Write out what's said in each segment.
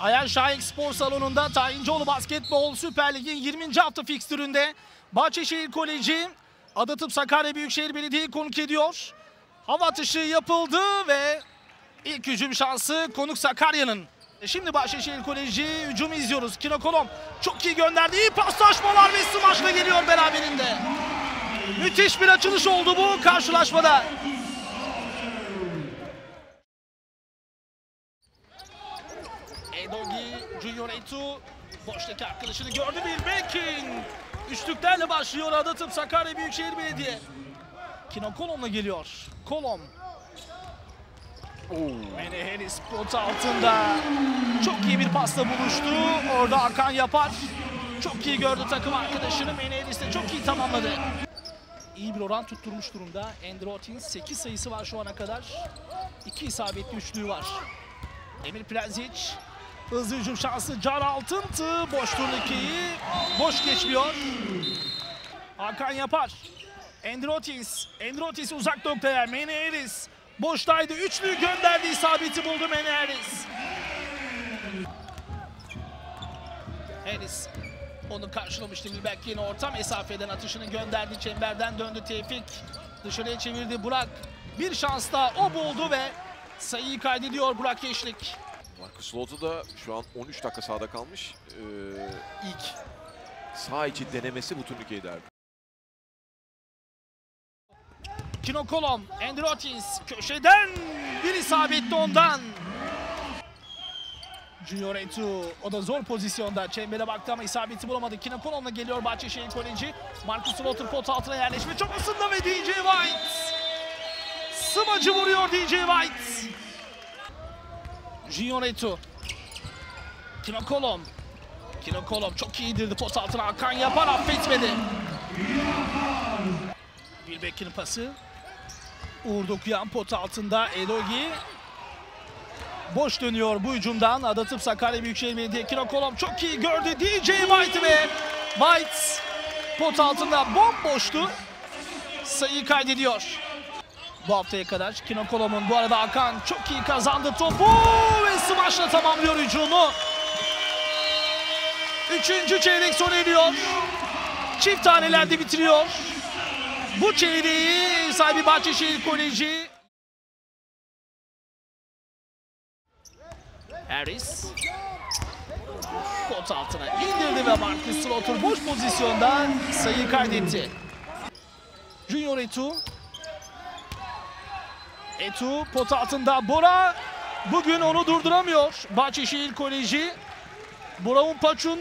Ayhan Şahik Spor Salonu'nda Tayincioğlu Basketbol Süper Lig'in 20. hafta fikstüründe Bahçeşehir Koleji Adatıp Sakarya Büyükşehir Belediye'yi konuk ediyor. Hava atışı yapıldı ve ilk hücum şansı konuk Sakarya'nın. E Şimdi Bahçeşehir Koleji hücumu izliyoruz. Kinokolom çok iyi gönderdi. İyi paslaşmalar ve smaçla geliyor beraberinde. Müthiş bir açılış oldu bu karşılaşmada. Edogi Junior Etu boştaki arkadaşını gördü bir Bekin. Üçlüklerle başlıyor Adatıp Sakarya Büyükşehir Belediye. Kino Kolom'la geliyor. Kolom. Mene Harris pot altında. Çok iyi bir pasla buluştu. Orada Hakan yapar. Çok iyi gördü takım arkadaşını. Mene Harris de çok iyi tamamladı. İyi bir oran tutturmuş durumda. Androtin 8 sayısı var şu ana kadar. 2 isabetli üçlüğü var. Emir Plazic hızlı hücum şansı Can Altıntı boş turnikeyi boş geçmiyor. Hakan yapar. Endrotis. Endrotis uzak noktaya. Mene Harris. Boştaydı. Üçlüyü gönderdi. isabeti buldu Mene Harris. Harris onu karşılamıştı Wilbeck yine orta mesafeden atışını gönderdi. Çemberden döndü Tevfik. Dışarıya çevirdi Burak. Bir şans daha o buldu ve sayıyı kaydediyor Burak Yeşlik. Marcus Lozda da şu an 13 dakika sahada kalmış. Ee, ilk sağ içi denemesi bu turnikeyi derdi. Kinokolom, Androtis köşeden bir isabetli ondan. Junior Etu o da zor pozisyonda çembere baktı ama isabeti bulamadı. Kinokolom'la geliyor Bahçeşehir Koleji. Marcus Slaughter pot altına yerleşme çok ısındı ve DJ White. Sımacı vuruyor DJ White. Junior Etu. Kinokolom. Kinokolom çok iyi indirdi pot altına Hakan yapar affetmedi. Wilbeck'in pası. Uğur Dokuyan pot altında Edogi. Boş dönüyor bu hücumdan. Adatıp Sakarya Büyükşehir Belediye Kinokolom çok iyi gördü. DJ White ve White pot altında bomboştu. Sayıyı kaydediyor. Bu haftaya kadar Kinokolom'un bu arada Hakan çok iyi kazandı topu ve smaçla tamamlıyor hücumu. Üçüncü çeyrek sona eriyor. Çift tanelerde bitiriyor. Bu çeyreği sahibi Bahçeşehir Koleji. Harris. Pot altına indirdi ve Marcus Slaughter boş pozisyonda sayıyı kaydetti. Junior Etu. Etu pot altında Bora. Bugün onu durduramıyor. Bahçeşehir Koleji. Brown Paçun.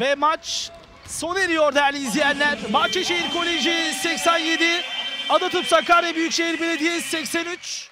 Ve maç sona eriyor değerli izleyenler. Bahçeşehir Koleji 87, Adatıp Sakarya Büyükşehir Belediyesi 83.